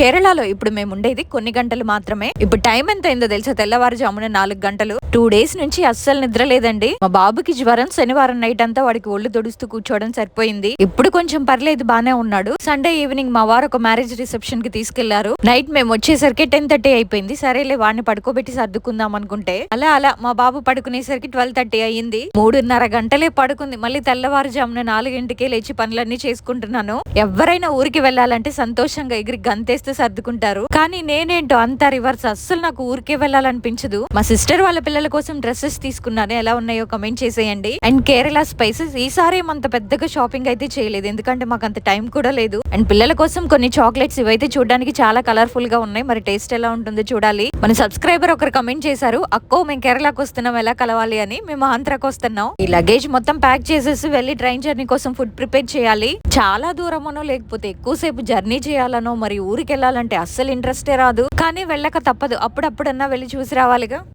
కేరళలో ఇప్పుడు మేము ఉండేది కొన్ని గంటలు మాత్రమే. ఇప్పుడు టైం ఎంత అయిందో తెలుసా? తెల్లవారుజామున నాలుగు గంటలు. టూ డేస్ నుంచి అస్సలు నిద్ర లేదండి. మా బాబుకి జ్వరం శనివారం నైట్ అంతా వాడికి ఒళ్ళు తొడుస్తూ కూర్చోవడం సరిపోయింది. ఇప్పుడు కొంచెం పర్లేదు బానే ఉన్నాడు. సండే ఈవినింగ్ మా వారు ఒక మ్యారేజ్ రిసెప్షన్కి తీసుకెళ్ళారు. నైట్ మేము వచ్చేసరికి టెన్ థర్టీ అయిపోయింది. సరేలే వాడిని పడుకోబెట్టి సర్దుకుందాం అనుకుంటే. అలా అలా మా బాబు పడుకునేసరికి ట్వెల్వ్ థర్టీ అయ్యింది. మూడున్నర గంటలే పడుకుంది. మళ్ళీ తెల్లవారుజామున నాలుగింటికే లేచి పనులన్నీ చేసుకుంటున్నాను. ఎవరైనా ఊరికి వెళ్ళాలంటే సంతోషంగా ఎగిరి గంతేస్తే సర్దుకుంటారు. కానీ నేనేంటో అంత రివర్స్ అస్సలు నాకు ఊరికే వెళ్ళాలనిపించదు. మా సిస్టర్ వాళ్ళ పిల్లల కోసం డ్రెస్సెస్ తీసుకున్నాను. ఎలా ఉన్నాయో కమెంట్ చేసేయండి. అండ్ కేరళ స్పైసెస్ ఈసారి ఏమంత పెద్దగా షాపింగ్ అయితే చేయలేదు. ఎందుకంటే మాకు అంత టైం కూడా లేదు. అండ్ పిల్లల కోసం కొన్ని చాక్లెట్స్ ఇవైతే చూడడానికి చాలా కలర్ఫుల్గా ఉన్నాయి. మరి టేస్ట్ ఎలా ఉంటుందో చూడాలి. మన సబ్స్క్రైబర్ ఒకరు కమెంట్ చేశారు అక్కో మేము కేరళకు వస్తున్నాం. ఎలా కలవాలి? అని. మేము ఆంధ్రాకు వస్తున్నాం. ఈ లగేజ్ మొత్తం ప్యాక్ చేసేసి వెళ్ళి ట్రైన్ జర్నీ కోసం ఫుడ్ ప్రిపేర్ చేయాలి. చాలా దూరమనో లేకపోతే ఎక్కువసేపు జర్నీ చేయాలనో మరి ఊరికి వెళ్ళాలంటే అస్సలు ఇంట్రెస్టే రాదు. కానీ వెళ్ళక తప్పదు. అప్పుడప్పుడన్నా వెళ్ళి చూసి రావాలిగా.